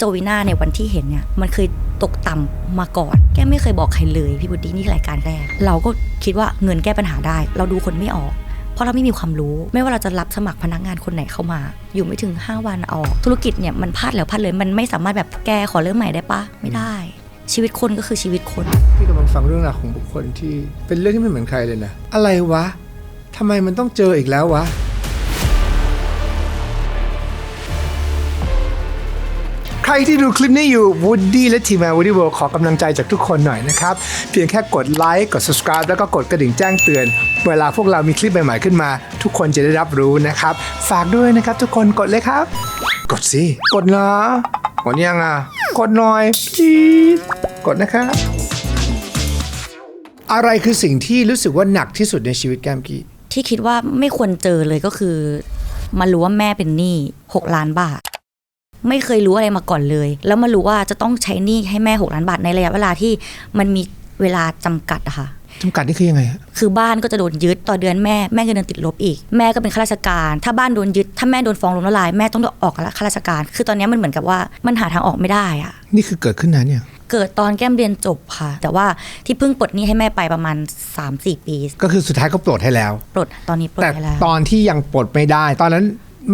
โจวิน่าในวันที่เห็นเนี่ยมันเคยตกต่ำมาก่อน แกไม่เคยบอกใครเลยพี่บุดดี้นี่รายการแรก เราก็คิดว่าเงินแก้ปัญหาได้ เราดูคนไม่ออก เพราะเราไม่มีความรู้ ไม่ว่าเราจะรับสมัครพนักงานคนไหนเข้ามา อยู่ไม่ถึง 5 วันออก ธุรกิจเนี่ยมันพลาดแล้วพลาดเลยมันไม่สามารถแบบแกขอเริ่มใหม่ได้ปะไม่ได้ ชีวิตคนก็คือชีวิตคนพี่กำลังฟังเรื่องราวของบุคคลที่เป็นเรื่องที่ไม่เหมือนใครเลยนะอะไรวะทำไมมันต้องเจออีกแล้ววะ ใครที่ดูคลิปนี้อยู่ Woody และทีมงาน Woody World ขอกำลังใจจากทุกคนหน่อยนะครับ เพียงแค่กดไลค์กด subscribe แล้วก็กดกระดิ่งแจ้งเตือน เวลาพวกเรามีคลิปใหม่ๆขึ้นมา ทุกคนจะได้รับรู้นะครับ ฝากด้วยนะครับทุกคนกดเลยครับ กดสิกดนะกดยังอะกดหน่อยจีกดนะครับอะไรคือสิ่งที่รู้สึกว่าหนักที่สุดในชีวิตแกมกี้ ที่คิดว่าไม่ควรเจอเลยก็คือ มารู้ว่าแม่เป็นหนี้6ล้านบาท ไม่เคยรู้อะไรมาก่อนเลย แล้วมารู้ว่าจะต้องใช้หนี้ให้แม่ 6 ล้านบาทในระยะเวลาที่มันมีเวลาจำกัดอะค่ะจำกัดนี่คือยังไงฮะคือบ้านก็จะโดนยึดต่อเดือนแม่แม่เงินเดือนติดลบอีก แม่ก็เป็นข้าราชการ ถ้าบ้านโดนยึด ถ้าแม่โดนฟ้องล้มละลายแม่ต้องออกกับข้าราชการ คือตอนนี้มันเหมือนกับว่ามันหาทางออกไม่ได้อะนี่คือเกิดขึ้นนานเนี่ยงเกิดตอนแก้มเรียนจบค่ะ แต่ว่าที่เพิ่งปลดหนี้ให้แม่ไปประมาณ 3-4 ปี ก็คือสุดท้ายก็ปลดให้แล้ว ปลดตอนนี้ปลดแต่ไปแล้ว ตอนที่ยังปลดไม่ได้ ตอนนั้น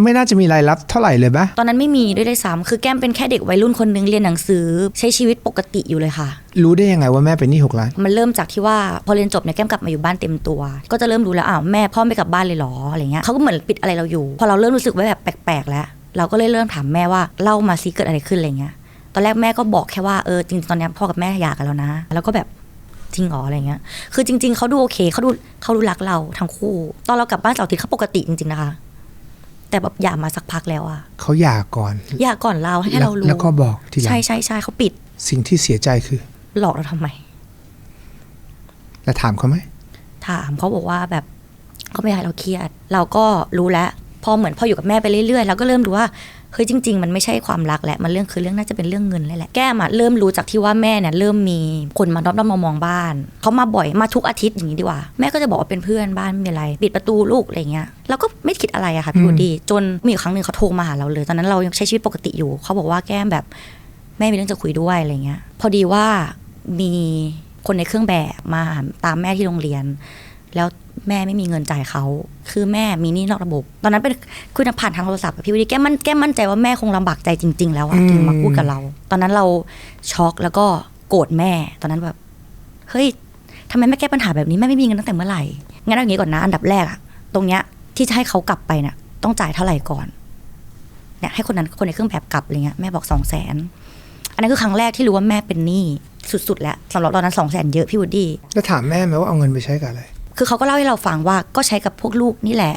ไม่น่าจะมีรายรับเท่าไหร่เลยปะตอนนั้นไม่มีด้วยเลยซ้ำคือแก้มเป็นแค่เด็กวัยรุ่นคนนึงเรียนหนังสือ ใช้ชีวิตปกติอยู่เลยค่ะ รู้ได้ยังไงว่าแม่เป็นหนี้หกล้าน มันเริ่มจากที่ว่าพอเรียนจบเนี่ยแก้มกลับมาอยู่บ้านเต็มตัว ก็จะเริ่มรู้แล้วอ้าวแม่พ่อไม่กลับบ้านเลยเหรออะไรเงี้ยเขาก็เหมือนปิดอะไรเราอยู่ พอเราเริ่มรู้สึกว่าแบบแปลกๆแล้ว เราก็เลยเริ่มถามแม่ว่าเล่ามาซิเกิดอะไรขึ้นอะไรเงี้ย ตอนแรกแม่ก็บอกแค่ว่าเออจริงๆตอนเนี้ยพ่อกับแม่หย่ากันแล้วนะ แล้วก็แบบจริงเหรออะไรเงี้ย คือจริง ๆเขาดูโอเคเขาดูเขาดูรักเราทั้งคู่ ตอนเรากลับบ้านเสาร์อาทิตย์เขาปกติจริงๆนะคะ แต่แบบหย่ามาสักพักแล้วอะเขาหย่าก่อนหย่าก่อนเราให้เรารู้แล้วก็บอกทีหลังใช่ใช่ใช่เขาปิด สิ่งที่เสียใจคือ หลอกเราทำไมแล้วถามเขาไหมถามเขาบอกว่าแบบเขาไม่อยากให้เราเครียด เราก็รู้แล้วพอเหมือนพออยู่กับแม่ไปเรื่อยๆเราก็เริ่มรู้ว่า เฮ้ยจริง ๆ มันไม่ใช่ความรักแหละมันเรื่องคือเรื่องน่าจะเป็นเรื่องเงินเลยแหละแก้มอะเริ่มรู้จากที่ว่าแม่เนี่ยเริ่มมีคนมาด้อมๆมองๆบ้านเขามาบ่อยมาทุกอาทิตย์อย่างนี้ดีกว่า แม่ก็จะบอกว่าเป็นเพื่อนบ้านไม่มีอะไรปิดประตูลูกอะไรเงี้ยเราก็ไม่คิดอะไรอะค่ะพี่บูดดี้จนมีอยู่ครั้งหนึ่งเขาโทรมาหาเราเลย ตอนนั้นเรายังใช้ชีวิตปกติอยู่เขาบอกว่าแก้มแบบแม่มีเรื่องจะคุยด้วยอะไรเงี้ย พอดีว่ามีคนในเครื่องแบบมาตามแม่ที่โรงเรียน แล้ว แม่ไม่มีเงินจ่ายเขา คือแม่มีหนี้นอกระบบ ตอนนั้นเป็นคุยผ่านทางโทรศัพท์อะพี่วิดีแก้มมั่นแก้มมั่นใจว่าแม่คงลำบากใจจริง ๆ แล้วอะถึงมาพูดกับเรา ตอนนั้นเราช็อกแล้วก็โกรธแม่ ตอนนั้นแบบเฮ้ยทำไมไม่แก้ปัญหาแบบนี้แม่ไม่มีเงินตั้งแต่เมื่อไหร่งั้นเอาอย่างนี้ก่อนนะอันดับแรกอะตรงเนี้ยที่จะให้เขากลับไปเนี่ยต้องจ่ายเท่าไหร่ก่อนเนี่ยให้คนนั้นคนในเครื่องแบบกลับอะไรเงี้ยแม่บอกสองแสนอันนั้นคือครั้งแรกที่รู้ว่าแม่เป็นหนี้สุดๆ แล้วสำหรับตอนนั้นสองแสนเยอะพี่วูดดี้แล้วถามแม่ไหมว่าเอาเงินไปใช้กับอะไร คือเขาก็เล่าให้เราฟังว่าก็ใช้กับพวกลูกนี่แหละ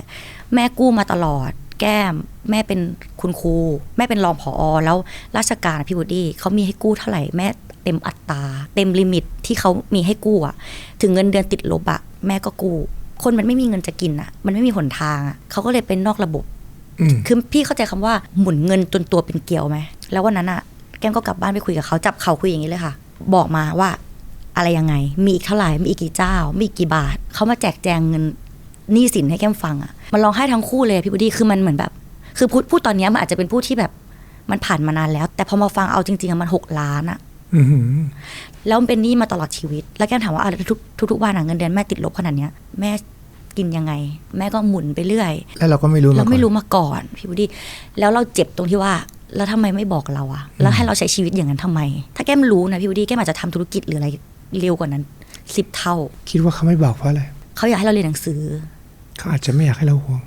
แม่กู้มาตลอด แก้ม แม่เป็นคุณครู แม่เป็นรองผอแล้วราชการอะพี่วูดดี้เขามีให้กู้เท่าไหร่แม่เต็มอัตราเต็มลิมิตที่เขามีให้กู้อะถึงเงินเดือนติดลบอะแม่ก็กู้คนมันไม่มีเงินจะกินอะมันไม่มีหนทางอะเขาก็เลยเป็นนอกระบบอืมคือพี่เข้าใจคำว่าหมุนเงินจนตัวเป็นเกลียวไหมแล้ววันนั้นอะแก้มก็กลับบ้านไปคุยกับเขาจับเขาคุยอย่างนี้เลยค่ะ บอกมาว่า อะไรยังไง มีอีกเท่าไหร่มีอีกกี่เจ้า มีอีกกี่บาท เขามาแจกแจงเงินหนี้สินให้แก้มฟังอะมันร้องไห้ทั้งคู่เลยพี่บุดีคือมันเหมือนแบบ คือพูดพูดตอนเนี้ยมันอาจจะเป็นพูดที่แบบมันผ่านมานานแล้ว แต่พอมาฟังเอาจริงๆอะมันหกล้านอะอือหือแล้วมันเป็นหนี้มาตลอดชีวิต แล้วแก้มถามว่าอะทุกทุกทุกวันอะเงินเดือนแม่ติดลบขนาดเนี้ยแม่กินยังไง แม่ก็หมุนไปเรื่อย แล้วเราก็ไม่รู้เราก่อนไม่รู้มาก่อนพี่บุดีแล้วเราเจ็บตรงที่ว่าแล้วทำไมไม่บอกเราอะแล้วให้เราใช้ชีวิตอย่างนั้นทำไม ถ้าแก้มรู้นะพี่บุดีแก้มอาจจะทำธุรกิจหรืออะไร เร็วกว่านั้นสิบเท่า คิดว่าเขาไม่บอกเพราะอะไรเขาอยากให้เราเรียนหนังสือ เขาอาจจะไม่อยากให้เราห่วง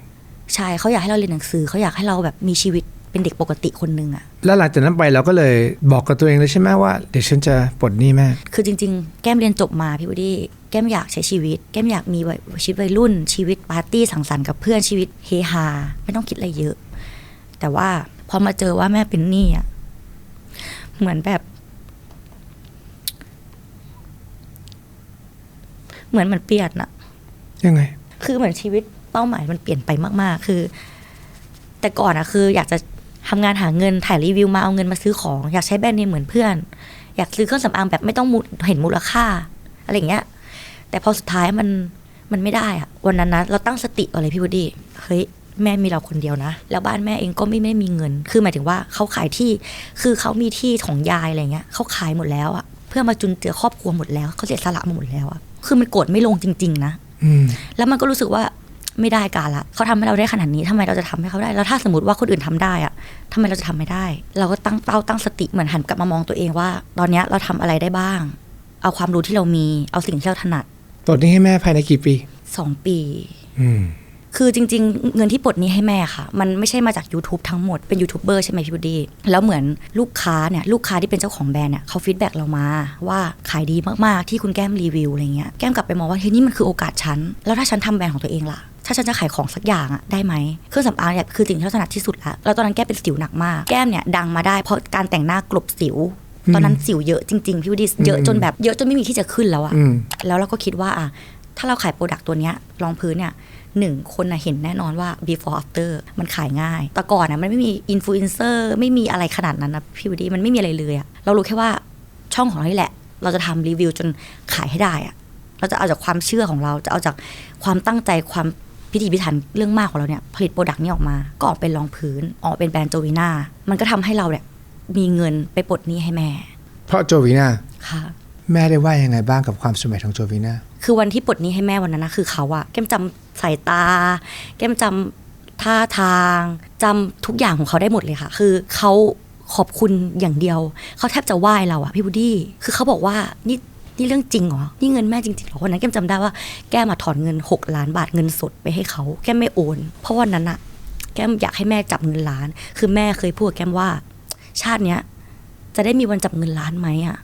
ใช่เขาอยากให้เราเรียนหนังสือ เขาอยากให้เราแบบมีชีวิตเป็นเด็กปกติคนหนึ่งอะแล้วหลังจากนั้นไปเราก็เลยบอกกับตัวเองเลยใช่ไหมว่าเดี๋ยวฉันจะปลดหนี้แม่ คือจริง ๆ แก้มเรียนจบมาพี่บุดีแก้มอยากใช้ชีวิต แก้มอยากมีวัยชีวิตวัยรุ่น ชีวิตปาร์ตี้สังสรรค์กับเพื่อนชีวิตเฮฮาไม่ต้องคิดอะไรเยอะ แต่ว่าพอมาเจอว่าแม่เป็นหนี้อะเหมือนแบบ เหมือนมันเปลี่ยนอะยังไง คือเหมือนชีวิตเป้าหมายมันเปลี่ยนไปมาก ๆ คือ แต่ก่อนอะคือ อยากจะทำงานหาเงินถ่ายรีวิวมาเอาเงินมาซื้อของ อยากใช้แบรนด์เนมเหมือนเพื่อน อยากซื้อเครื่องสำอางแบบไม่ต้องมูเห็นมูลค่า อะไรอย่างเงี้ย แต่พอสุดท้ายมันมันไม่ได้อะวันนั้นนะเราตั้งสติก่อนเลยพี่บุดีเฮ้ยแม่มีเราคนเดียวนะ แล้วบ้านแม่เองก็ไม่ไม่มีเงิน คือหมายถึงว่าเขาขายที่ คือเขามีที่ของยายอะไรเงี้ยเขาขายหมดแล้วอะเพื่อมาจุนเจือครอบครัวหมดแล้วเขาเสียสละมาหมดแล้วอะ คือมันโกรธไม่ลงจริง ๆ นะอืมแล้วมันก็รู้สึกว่าไม่ได้การละเขาทำให้เราได้ขนาดนี้ทำไมเราจะทำให้เขาได้ แล้วถ้าสมมติว่าคนอื่นทำได้อะทำไมเราจะทำไม่ได้ เราก็ตั้งเป้าตั้งสติเหมือนหันกลับมามองตัวเองว่า ตอนเนี้ยเราทำอะไรได้บ้าง เอาความรู้ที่เรามีเอาสิ่งที่เราถนัดตดนี้ให้แม่ภายในกี่ปีสองปี อืม คือจริง ๆ เงินที่ปลดหนี้ให้แม่ค่ะ มันไม่ใช่มาจาก YouTube ทั้งหมดเป็นยูทูบเบอร์ใช่ไหมพี่บุดี แล้วเหมือนลูกค้าเนี่ยลูกค้าที่เป็นเจ้าของแบรนด์เนี่ยเขาฟีดแบ็กเรามาว่าขายดีมากๆที่คุณแก้มรีวิวอะไรเงี้ยแก้มกลับไปมองว่าเฮ้ยนี่มันคือโอกาสฉัน แล้วถ้าฉันทำแบรนด์ของตัวเองล่ะถ้าฉันจะขายของสักอย่างอะได้ไหมเครื่องสำอางเนี่ยคือสิ่งที่เราถนัดที่สุดละแล้วตอนนั้นแก้มเป็นสิวหนักมากแก้มเนี่ยดังมาได้เพราะการแต่งหน้ากลบสิวตอนนั้นสิวเยอะจริงๆพี่บุดีเยอะจนแบบเยอะจนไม่มีที่จะขึ้นแล้วอะอืมแล้วเราก็คิดว่าอะถ้าเราขายโปรดักต์ตัวเนี้ยรองพื้นเนี่ย หนึ่งคนนะเห็นแน่นอนว่า before after มันขายง่าย แต่ก่อนนะมันไม่มีอินฟลูเอนเซอร์ไม่มีอะไรขนาดนั้นนะพี่วดีมันไม่มีอะไรเลยอะเรารู้แค่ว่าช่องของเรานี่แหละ เราจะทำรีวิวจนขายให้ได้อะเราจะเอาจากความเชื่อของเราจะเอาจากความตั้งใจความพิถีพิถันเรื่องมากของเราเนี่ยผลิตโปรดักต์นี้ออกมา ก็ออกเป็นรองพื้น ออกเป็นแบรนด์โจวีนามันก็ทำให้เราเนี่ยมีเงินไปปลดหนี้ให้แม่ เพราะโจวีนาค่ะ แม่ได้ว่ายังไงบ้างกับความสำเร็จของโจวีนา คือวันที่ปลดหนี้ให้แม่วันนั้นนะคือเขาอะแก้มจำสายตา แก้มจำท่าทางจำทุกอย่างของเขาได้หมดเลยค่ะ คือเขาขอบคุณอย่างเดียว เขาแทบจะไหว้เราอะพี่บูดี้คือเขาบอกว่านี่นี่เรื่องจริงเหรอนี่เงินแม่จริงๆเหรอวันนั้นแก้มจำได้ว่าแก้มมาถอนเงิน 6 ล้านบาทเงินสดไปให้เขาแก้มไม่โอน เพราะวันนั้นอะแก้มอยากให้แม่จับเงินล้าน คือแม่เคยพูดกับแก้มว่า ชาติเนี้ยจะได้มีวันจับเงินล้านไหมอะ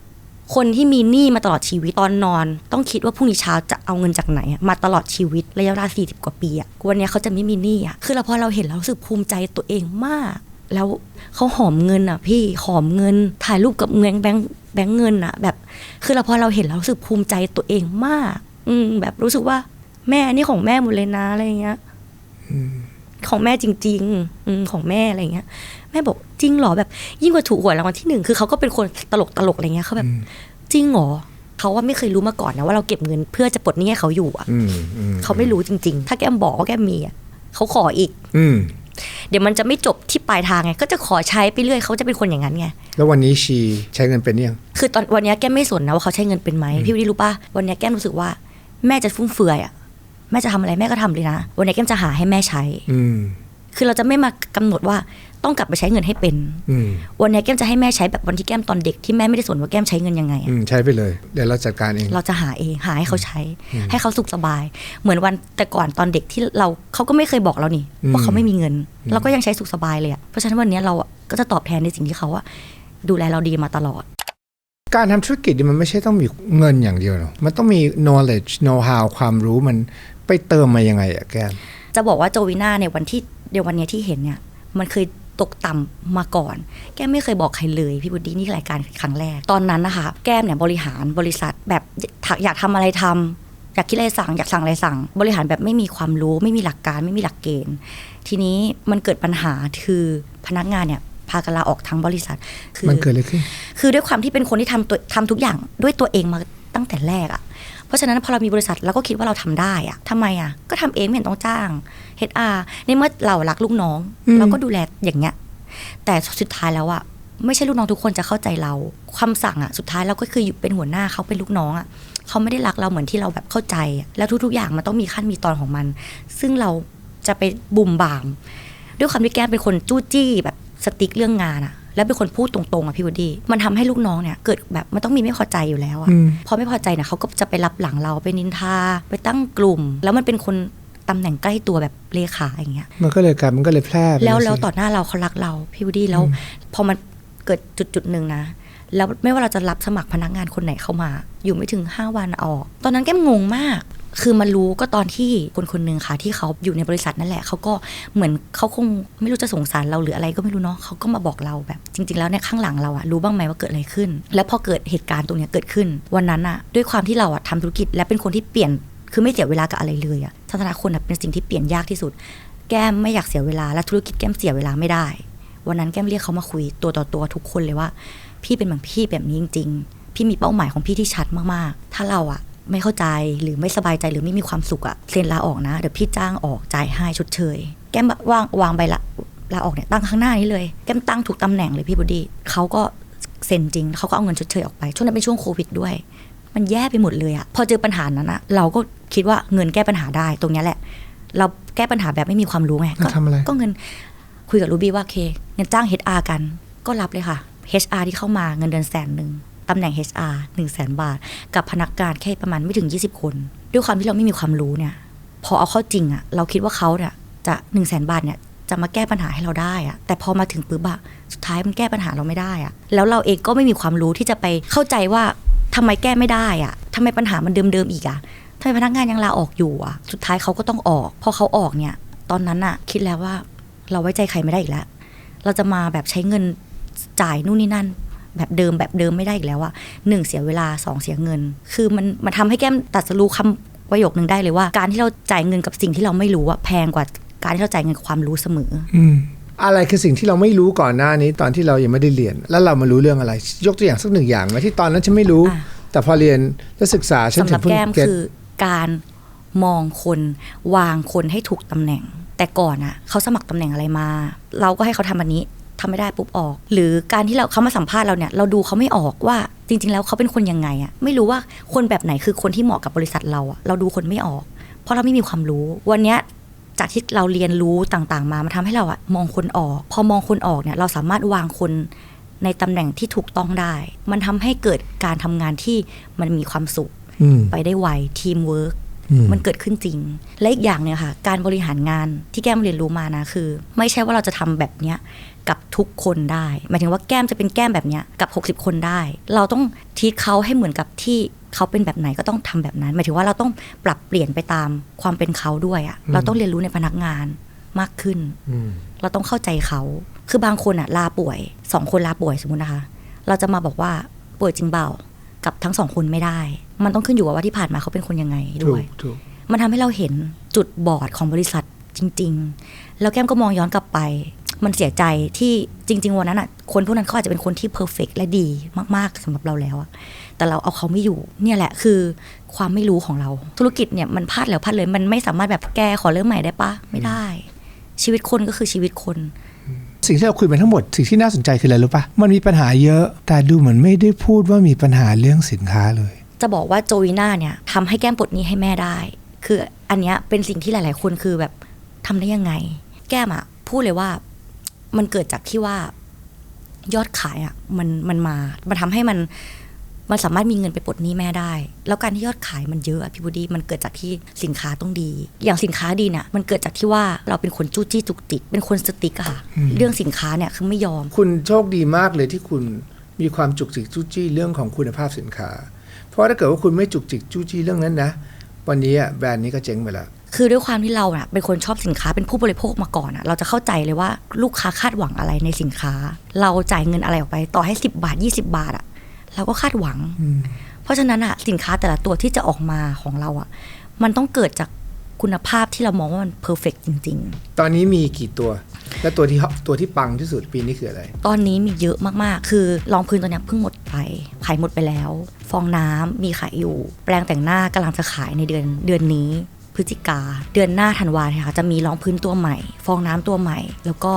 คนที่มีหนี้มาตลอดชีวิตตอนนอน ต้องคิดว่าพรุ่งนี้เช้าจะเอาเงินจากไหน มาตลอดชีวิตระยะเวลาสี่สิบกว่าปีอะวันนี้เขาจะไม่มีหนี้อะคือเราพอเราเห็นเราสึกภูมิใจตัวเองมาก แล้วเขาหอมเงินอะ พี่หอมเงินถ่ายรูปกับเงินแบงค์แบงค์เงินอะ แบบ คือเราพอเราเห็นเราสึกภูมิใจตัวเองมาก อืมแบบรู้สึกว่า แม่นี่ของแม่หมดเลยนะอะไรเงี้ย ของแม่จริงๆอืมของแม่อะไรเงี้ย แม่บอกจริงเหรอแบบ ยิ่งกว่าถูกหวยรางวัลที่หนึ่งคือเขาก็เป็นคนตลกตลกๆอะไรเงี้ยเขาแบบจริงเหรอเขาว่าไม่เคยรู้มาก่อนนะว่าเราเก็บเงินเพื่อจะปลดหนี้ให้เขาอยู่อะอืมอืมเขาไม่รู้จริง ๆ ถ้าแก้มบอกว่าแก้มมีอะเขาขออีก อืมเดี๋ยวมันจะไม่จบที่ปลายทางไง ก็จะขอใช้ไปเรื่อยเขาจะเป็นคนอย่างนั้นไง แล้ววันนี้ชีใช้เงินเป็นยัง คือตอนวันเนี้ยแก้มไม่สนนะว่าเขาใช้เงินเป็นไหมพี่วิดีรู้ป่ะวันเนี้ยแก้มรู้สึกว่า แม่จะฟุ่มเฟือยอะ แม่จะทำอะไรแม่ก็ทำเลยนะ วันนี้แก้มจะหาให้แม่ใช้ อืมคือเราจะไม่มากำหนดว่าต้องกลับไปใช้เงินให้เป็นอืมวันเนี้ยแก้มจะให้แม่ใช้แบบวันที่แก้มตอนเด็กที่แม่ไม่ได้สนว่าแก้มใช้เงินยังไงอะอืมใช้ไปเลย เดี๋ยวเราจัดการเอง เราจะหาเองหาให้เขาใช้ ให้เขาสุขสบาย เหมือนวันแต่ก่อนตอนเด็กที่เราเขาก็ไม่เคยบอกเรานี่อืมว่าเขาไม่มีเงิน เราก็ยังใช้สุขสบายเลยอะเพราะฉะนั้นวันเนี้ยเราอะก็จะตอบแทนในสิ่งที่เขาอะดูแลเราดีมาตลอด การทำธุรกิจมันไม่ใช่ต้องมีเงินอย่างเดียวหรอกมันต้องมี knowledge know how ความรู้มันไปเติมมายังไงอะแก้มจะบอกว่าโจวิน่าในวันที่เดี๋ยววันนี้ที่เห็นเนี่ย มันเคยตกต่ำมาก่อน แก้มไม่เคยบอกใครเลยพี่บุดีนี่รายการครั้งแรก ตอนนั้นนะคะ แก้มเนี่ยบริหารบริษัทแบบอยากทำอะไรทำอยากคิดอะไรสั่งอยากสั่งอะไรสั่ง บริหารแบบไม่มีความรู้ ไม่มีหลักการไม่มีหลักเกณฑ์ ทีนี้มันเกิดปัญหาคือพนักงานเนี่ย พากันลาออกทั้งบริษัท คือมันเกิดอะไรขึ้นคือด้วยความที่เป็นคนที่ทำตัวทำทุกอย่างด้วยตัวเองมาตั้งแต่แรกอะ่ะเพราะฉะนั้นพอเรามีบริษัทเราก็คิดว่าเราทำได้อะ่ะทำไมอะ่ะก็ทำเองไม่เห็นต้องจ้าง HR ในเมื่อเรารักลูกน้องอืมเราก็ดูแลอย่างเงี้ย แต่สุดท้ายแล้วอะ่ะไม่ใช่ลูกน้องทุกคนจะเข้าใจเราคำสั่งอะ่ะสุดท้ายเราก็คืออยู่เป็นหัวหน้าเขาเป็นลูกน้องอะ่ะเขาไม่ได้รักเราเหมือนที่เราแบบเข้าใจอะแล้วทุก ๆ อย่างมันต้องมีขั้นมีตอนของมัน ซึ่งเราจะไปบุ่มบ่าม ด้วยความที่แก้มเป็นคนจู้จี้แบบ สติ๊กเรื่องงานอะแล้วเป็นคนพูดตรงๆอะพี่วดดี้มันทำให้ลูกน้องเนี่ยเกิดแบบมันต้องมีไม่พอใจอยู่แล้วอะอืมพอไม่พอใจเนี่ยเขาก็จะไปรับหลังเราไปนินทา ไปตั้งกลุ่ม แล้วมันเป็นคนตำแหน่งใกล้ตัวแบบเลขาอย่างเงี้ย มันก็เลยกลายมันก็เลยแพร่ไปแล้วสิแล้วต่อหน้าเราเขารักเราพี่วดดี้แล้ว พอมันเกิดจุดจุดๆหนึ่งนะแล้วไม่ว่าเราจะรับสมัครพนักงานคนไหนเข้ามา อยู่ไม่ถึง 5 วันออก ตอนนั้นแก้มงงมาก คือมารู้ก็ตอนที่คนคนหนึ่งค่ะที่เขาอยู่ในบริษัทนั่นแหละเขาก็เหมือนเขาคงไม่รู้จะสงสารเราหรืออะไรก็ไม่รู้เนาะเขาก็มาบอกเราแบบ จริง ๆ แล้วเนี่ยข้างหลังเราอะรู้บ้างไหมว่าเกิดอะไรขึ้น แล้วพอเกิดเหตุการณ์ตรงเนี้ยเกิดขึ้น วันนั้นอะด้วยความที่เราอะทำธุรกิจ และเป็นคนที่เปลี่ยนคือไม่เสียเวลากับอะไรเลยอะทัศนคติอะเป็นสิ่งที่เปลี่ยนยากที่สุด แก้มไม่อยากเสียเวลาและธุรกิจแก้มเสียเวลาไม่ได้ วันนั้นแก้มเรียกเขามาคุยตัวต่อตัวทุกคนเลยว่า พี่เป็นเหมือนพี่แบบนี้จริง ๆ พี่มีเป้าหมายของพี่ที่ชัดมากๆ ถ้าเราอะ ไม่เข้าใจหรือไม่สบายใจหรือไม่มีความสุขอะเซ็นลาออกนะเดี๋ยวพี่จ้างออกจ่ายให้ชดเชย แก้มวางวางใบละลาออกเนี่ยตั้งข้างหน้านี้เลย แก้มตั้งถูกตำแหน่งเลยพี่บุดีเขาก็เซ็นจริงเขาก็เอาเงินชดเชยออกไป ช่วงนั้นเป็นช่วงโควิดด้วย มันแย่ไปหมดเลยอะพอเจอปัญหานั้นอะเราก็คิดว่าเงินแก้ปัญหาได้ตรงเนี้ยแหละ เราแก้ปัญหาแบบไม่มีความรู้ไงก็ทำอะไรก็เงินคุยกับรูบี้ว่าโอเคเงินจ้าง HR กันก็รับเลยค่ะ HR ที่เข้ามาเงินเดือนแสนหนึ่ง ตำแหน่ง HR 1 0 0 0 0แสนบาท กับพนักงานแค่ประมาณไม่ถึง 20 คน ด้วยความที่เราไม่มีความรู้เนี่ย พอเอาเข้าจริงอะเราคิดว่าเขาเนี่ยจะ1 0 0 0 0แสนบาทเนี่ยจะมาแก้ปัญหาให้เราได้อะแต่พอมาถึงปุ๊บอะสุดท้ายมันแก้ปัญหาเราไม่ได้อะแล้วเราเองก็ไม่มีความรู้ที่จะไปเข้าใจว่าทำไมแก้ไม่ได้อะทำไมปัญหามันเดิมๆอีกอะทำไมพนักงานยังลาออกอยู่อะสุดท้ายเขาก็ต้องออก พอเขาออกเนี่ย ตอนนั้นอะคิดแล้วว่าเราไว้ใจใครไม่ได้อีกแล้ว เราจะมาแบบใช้เงินจ่ายนู่นนี่นั่น แบบเดิมแบบเดิมไม่ได้อีกแล้วอะหนึ่งเสียเวลาสองเสียเงิน คือมันมันทำให้แก้มตัดสรู้คำประโยคนึงได้เลยว่า การที่เราจ่ายเงินกับสิ่งที่เราไม่รู้อะแพงกว่าการที่เราจ่ายเงินกับความรู้เสมออืมอะไรคือสิ่งที่เราไม่รู้ก่อนหน้านี้ตอนที่เรายังไม่ได้เรียน แล้วเรามารู้เรื่องอะไร ยกตัวอย่างสักหนึ่งอย่างไหมที่ตอนนั้นฉันไม่รู้อะแต่พอเรียนและศึกษาฉันสำหถึรังบเพิ่งแก้มเก็ตคือการมองคนวางคนให้ถูกตำแหน่ง แต่ก่อนอะเขาสมัครตำแหน่งอะไรมา เราก็ให้เขาทำอันนี้ ทำไม่ได้ปุ๊บออก หรือการที่เราเขามาสัมภาษณ์เราเนี่ยเราดูเขาไม่ออกว่าจริง ๆ แล้วเขาเป็นคนยังไงอะไม่รู้ว่าคนแบบไหนคือคนที่เหมาะกับบริษัทเราอะเราดูคนไม่ออก เพราะเราไม่มีความรู้ วันเนี้ยจากที่เราเรียนรู้ต่างๆ มามันทำให้เราอะมองคนออก พอมองคนออกเนี่ยเราสามารถวางคนในตำแหน่งที่ถูกต้องได้ มันทำให้เกิดการทำงานที่มันมีความสุขอืมไปได้ไวทีมเวิร์กอืมมันเกิดขึ้นจริง และอีกอย่างเนี่ยค่ะ การบริหารงานที่แก้มเรียนรู้มานะคือ ไม่ใช่ว่าเราจะทำแบบเนี้ย กับทุกคนได้หมายถึงว่าแก้มจะเป็นแก้มแบบเนี้ยกับ 60 คนได้ เราต้องทีเขาให้เหมือนกับที่เขาเป็นแบบไหนก็ต้องทำแบบนั้นหมายถึงว่าเราต้องปรับเปลี่ยนไปตามความเป็นเขาด้วยอะเราต้องเรียนรู้ในพนักงานมากขึ้นอืมเราต้องเข้าใจเขาคือบางคนอะลาป่วยสองคนลาป่วยสมมตินะคะ เราจะมาบอกว่าป่วยจริงเปล่ากับทั้งสองคนไม่ได้ มันต้องขึ้นอยู่กับว่าที่ผ่านมาเขาเป็นคนยังไงถูด้วยกถูกมันทำให้เราเห็นจุดบอดของบริษัทจริง ๆ แล้วแก้มก็มองย้อนกลับไป มันเสียใจที่จริง ๆ วันนั้นอะคนพวกนั้นเขาอาจจะเป็นคนที่เพอร์เฟกและดีมาก ๆสำหรับเราแล้วอะแต่เราเอาเขาไม่อยู่ เนี่ยแหละคือความไม่รู้ของเรา ธุรกิจเนี่ยมันพลาดแล้วพลาดเลยมันไม่สามารถแบบแกขอเริ่มใหม่ได้ปะไม่ได้ ชีวิตคนก็คือชีวิตคนสิ่งที่เราคุยไปทั้งหมดสิ่งที่น่าสนใจคืออะไรรู้ปะมันมีปัญหาเยอะ แต่ดูเหมือนไม่ได้พูดว่ามีปัญหาเรื่องสินค้าเลย จะบอกว่าโจวีน่าเนี่ยทำให้แก้มปลดหนี้ให้แม่ได้ คืออันเนี้ยเป็นสิ่งที่หลาย ๆ คนคือแบบทำได้ยังไง แก้มอะพูดเลยว่า มันเกิดจากที่ว่ายอดขายอะมันมันมา มันทำให้มันมันสามารถมีเงินไปปลดหนี้แม่ได้ แล้วการที่ยอดขายมันเยอะอะพี่บูดี้มันเกิดจากที่สินค้าต้องดี อย่างสินค้าดีเนี่ยมันเกิดจากที่ว่าเราเป็นคนจู้จี้จุกจิก เป็นคนสติ๊กอะค่ะ เรื่องสินค้าเนี่ยคือไม่ยอม คุณโชคดีมากเลยที่คุณมีความจุกจิกจู้จี้เรื่องของคุณภาพสินค้า เพราะถ้าเกิดว่าคุณไม่จุกจิกจู้จี้เรื่องนั้นนะ วันนี้อะแบรนด์นี้ก็เจ๊งไปแล้ว คือด้วยความที่เราอะเป็นคนชอบสินค้าเป็นผู้บริโภคมาก่อนอะเราจะเข้าใจเลยว่าลูกค้าคาดหวังอะไรในสินค้า เราจ่ายเงินอะไรออกไป ต่อให้ 10 บาท 20 บาทอะเราก็คาดหวังอืมเพราะฉะนั้นอะสินค้าแต่ละตัวที่จะออกมาของเราอะมันต้องเกิดจากคุณภาพที่เรามองว่ามันเพอร์เฟกจริงตอนนี้มีกี่ตัว และตัวที่ตัวที่ปังที่สุดปีนี้คืออะไรๆตอนนี้มีเยอะมากๆ คือรองพื้นตัวเนี้ยเพิ่งหมดไป ขายหมดไปแล้ว ฟองน้ำมีขายอยู่ แปรงแต่งหน้ากำลังจะขายในเดือนเดือนนี้ พฤศจิกา เดือนหน้าธันวาเนี่ยค่ะจะมีรองพื้นตัวใหม่ ฟองน้ำตัวใหม่ แล้วก็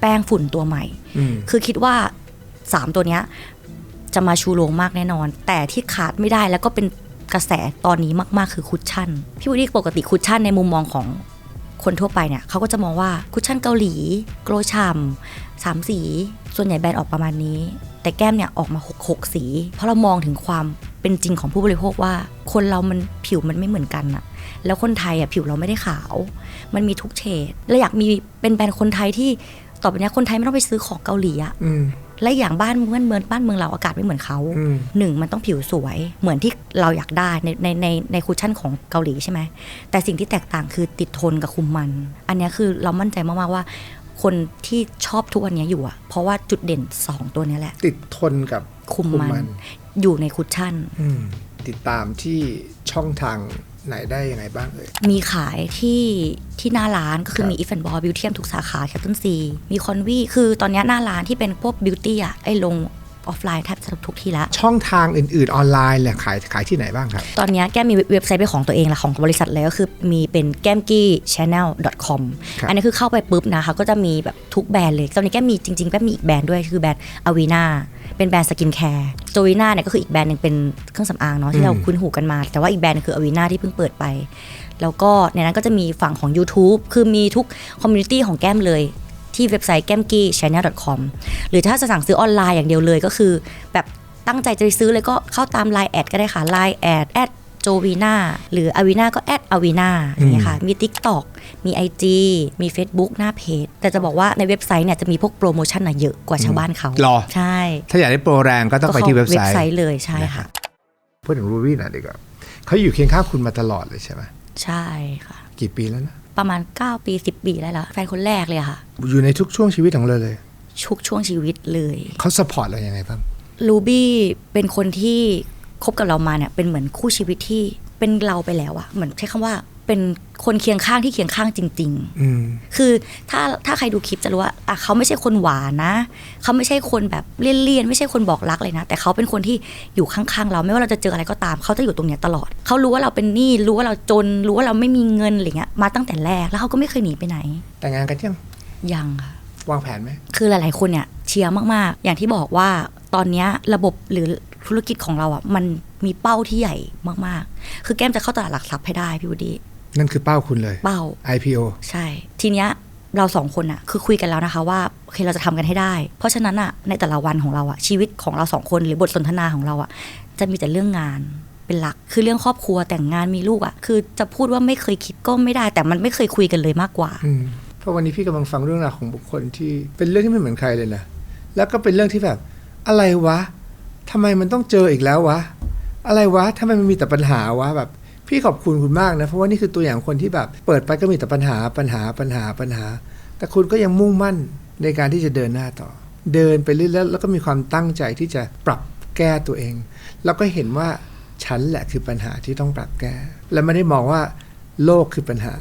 แป้งฝุ่นตัวใหม่อืมคือคิดว่าสามตัวเนี้ยจะมาชูโรงมากแน่นอน แต่ที่ขาดไม่ได้แล้วก็เป็นกระแสตอนนี้มากๆคือคุชชั่น พี่วูดดี้ปกติคุชชั่นในมุมมองของคนทั่วไปเนี่ยเขาก็จะมองว่าคุชชั่นเกาหลี โกลชัมสามสี ส่วนใหญ่แบรนด์ออกประมาณนี้ แต่แก้มเนี่ยออกมาหกหกสี เพราะเรามองถึงความเป็นจริงของผู้บริโภคว่า คนเรามันผิวมันไม่เหมือนกันอะ แล้วคนไทยอะผิวเราไม่ได้ขาว มันมีทุกเฉดและอยากมีเป็นแบรนด์คนไทยที่ต่อไปเนี้ยคนไทยไม่ต้องไปซื้อของเกาหลีอะอืมและอย่างบ้านเมืองเมืองบ้านเมืองเราอากาศไม่เหมือนเขาอืมหนึ่งมันต้องผิวสวยเหมือนที่เราอยากได้ในในในในคุชชั่นของเกาหลีใช่ไหมแต่สิ่งที่แตกต่างคือติดทนกับคุมมัน อันเนี้ยคือเรามั่นใจมากๆว่า คนที่ชอบทุกวันเนี้ยอยู่อะเพราะว่าจุดเด่นสองตัวเนี้ยแหละ ติดทนกับคุมมัน อยู่ในคุชชั่นอืมติดตามที่ช่องทาง ไหนได้ยังไงบ้างเอ่ย มีขายที่ที่หน้าร้านก็คือครับ มีอีฟแอนบอลบิวเทียมทุกสาขาแคปตันซีมีคอนวีคือตอนเนี้ยหน้าร้านที่เป็นพวกบิวตี้อะไอ้ลง ออฟไลน์แทบจะทุกที่แล้วช่องทางอื่น ๆ ออนไลน์แหละขายขายที่ไหนบ้างครับ ตอนเนี้ยแก้มมีเว็บไซต์เป็นของตัวเองละของบริษัทเลยก็คือมีเป็นแก้มกี้ channel com ครับอันนี้คือเข้าไปปุ๊บนะคะก็จะมีแบบทุกแบรนด์เลยตอนนี้แก้มมีจริงๆแก้มมีอีกแบรนด์ด้วยคือแบรนด์อวีนาเป็นแบรนด์สกินแคร์โจวีนาเนี่ยก็คืออีกแบรนด์หนึ่งเป็นเครื่องสำอางเนาะที่เราคุ้นหูกันมา แต่ว่าอีกแบรนด์หนึงคืออวีนาที่เพิ่งเปิดไป แล้วก็ในนั้นก็จะมีฝั่งของ YouTube คือมีทุกคอมมูนิตี้ของแก้มเลย ที่เว็บไซต์แก้มกี้ channel com หรือถ้าจะสั่งซื้อออนไลน์อย่างเดียวเลยก็คือ แบบตั้งใจจะไปซื้อเลยก็เข้าตาม Line แอดก็ได้ค่ะ Line แอดแอดโจวีนาหรืออวีนาก็แอดอวีนาอย่างเงี้ยค่ะ มี TikTok มี IG มี Facebook หน้าเพจ แต่จะบอกว่าในเว็บไซต์เนี่ยจะมีพวกโปรโมชั่นน่ะเยอะกว่าชาวบ้านเขาหรอ ใช่ ถ้าอยากได้โปรแรงก็ต้องไปที่เว็บไซต์เลยใช่ค่ะพูดถึงรูบี้หน่อยดีกว่าเขาอยู่เคียงข้างคุณมาตลอดเลยใช่ไหมใช่ค่ะ กี่ปีแล้วนะ ประมาณ 9 ปี 10 ปีได้แล้วแฟนคนแรกเลยอะค่ะ อยู่ในทุกช่วงชีวิตของเราเลยชุกช่วงชีวิตเลยเขาสปอร์ตเรายังไงบ้างลูบี้เป็นคนที่คบกับเรามาเนี่ยเป็นเหมือนคู่ชีวิตที่เป็นเราไปแล้วอะเหมือนใช้คำว่า เป็นคนเคียงข้างที่เคียงข้างจริงๆอืมคือถ้าถ้าใครดูคลิปจะรู้ว่าอะเขาไม่ใช่คนหวานนะ เขาไม่ใช่คนแบบเลี่ยนๆ ไม่ใช่คนบอกรักเลยนะ แต่เขาเป็นคนที่อยู่ข้างๆ เราไม่ว่าเราจะเจออะไรก็ตาม เขาจะอยู่ตรงเนี้ยตลอด เขารู้ว่าเราเป็นหนี้รู้ว่าเราจน รู้ว่าเราไม่มีเงินอะไรเงี้ยมาตั้งแต่แรกแล้วเขาก็ไม่เคยหนีไปไหน แต่งงานกันยังยังค่ะวางแผนไหมคือหลายๆคนเนี่ยเชียร์มากๆ อย่างที่บอกว่าตอนเนี้ยระบบหรือธุรกิจของเราอะมันมีเป้าที่ใหญ่มากๆ คือแก้มจะเข้าตลาดหลักทรัพย์ให้ได้พี่วูดดี้ นั่นคือเป้าคุณเลย เป้า IPO ใช่ ทีเนี้ยเราสองคนอะคือคุยกันแล้วนะคะว่าโอเคเราจะทำกันให้ได้ เพราะฉะนั้นอะในแต่ละวันของเราอะชีวิตของเราสองคนหรือบทสนทนาของเราอะจะมีแต่เรื่องงานเป็นหลัก คือเรื่องครอบครัวแต่งงานมีลูกอะคือจะพูดว่าไม่เคยคิดก็ไม่ได้ แต่มันไม่เคยคุยกันเลยมากกว่าอืมเพราะวันนี้พี่กำลังฟังเรื่องราวของบุคคลที่เป็นเรื่องที่ไม่เหมือนใครเลยนะแล้วก็เป็นเรื่องที่แบบอะไรวะทำไมมันต้องเจออีกแล้ววะ อะไรวะทำไมมันมีแต่ปัญหาวะแบบ พี่ขอบคุณคุณมากนะเพราะว่านี่คือตัวอย่างคนที่แบบเปิดไปก็มีแต่ปัญหาปัญหาปัญหาปัญหา แต่คุณก็ยังมุ่งมั่นในการที่จะเดินหน้าต่อ เดินไปเรื่อยๆแล้วก็มีความตั้งใจที่จะปรับแก้ตัวเอง แล้วก็เห็นว่าฉันแหละคือปัญหาที่ต้องปรับแก้ และไม่ได้มองว่าโลกคือปัญหา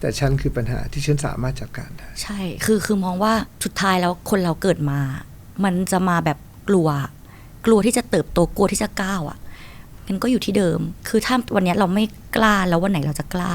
แต่ฉันคือปัญหาที่ฉันสามารถจัดการได้ใช่คือคือมองว่าสุดท้ายแล้วคนเราเกิดมา มันจะมาแบบกลัว กลัวที่จะเติบโตกลัวที่จะก้าวอะ มันก็อยู่ที่เดิม คือถ้าวันนี้เราไม่กล้าแล้ววันไหนเราจะกล้า